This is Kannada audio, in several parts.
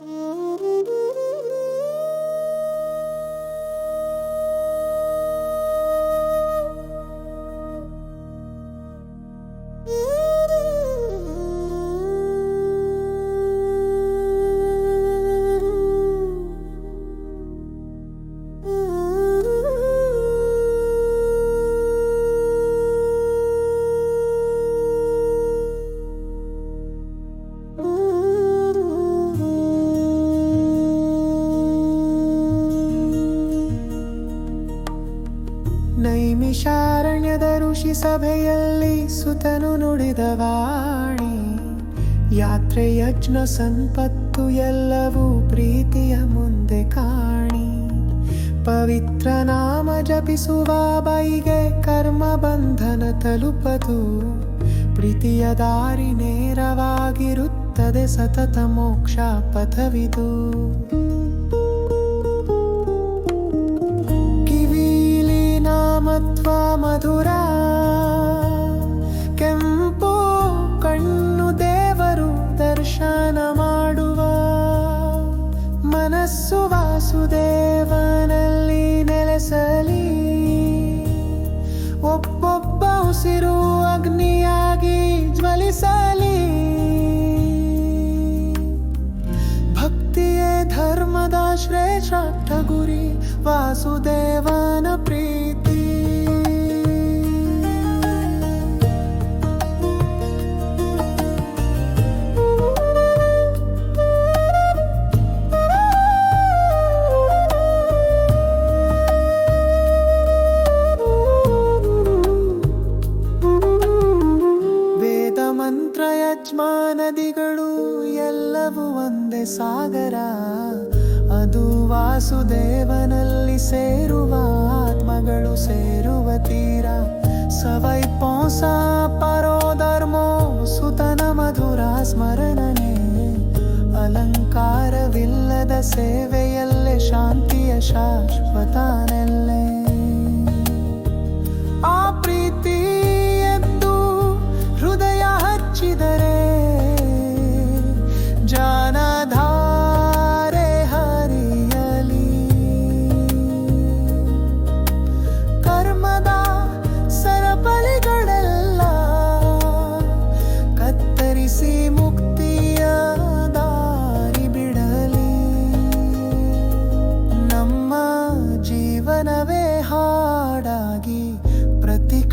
Mm-hmm. ನೈಮಿಷಾರಣ್ಯದ ಋಷಿ ಸಭೆಯಲ್ಲಿ ಸುತನು ನುಡಿದ ವಾಣಿ, ಯಾತ್ರೆ ಯಜ್ಞ ಸಂಪತ್ತು ಎಲ್ಲವೂ ಪ್ರೀತಿಯ ಮುಂದೆ ಕಾಣಿ. ಪವಿತ್ರ ನಾಮ ಜಪಿಸುವ ಬೈಗೆ ಕರ್ಮ ಬಂಧನ ತಲುಪದು. ಪ್ರೀತಿಯ ದಾರಿ ನೇರವಾಗಿರುತ್ತದೆ ಸತತ ಮೋಕ್ಷ ಪಥವಿದು. भक्ति साली भक्तिये धर्मदाश्रय गुरी वासुदेवा ಎಲ್ಲವೂ ಒಂದೇ ಸಾಗರ. ಅದು ವಾಸುದೇವನಲ್ಲಿ ಸೇರುವ ಆತ್ಮಗಳು ಸೇರುವ ತೀರ. ಸವೈ ಪೋಸ ಪರೋ ಧರ್ಮೋ ಸುತನ ಮಧುರ ಸ್ಮರಣನೆ. ಅಲಂಕಾರವಿಲ್ಲದ ಸೇವೆಯಲ್ಲೇ ಶಾಂತಿಯ ಶಾಶ್ವತನೆಲ್ಲೇ.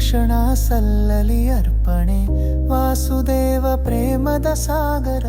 ಪ್ರತಿಕ್ಷಣ ಸಲ್ಲಲಿ ಅರ್ಪಣೆ ವಾಸುದೇವ ಪ್ರೇಮದ ಸಾಗರ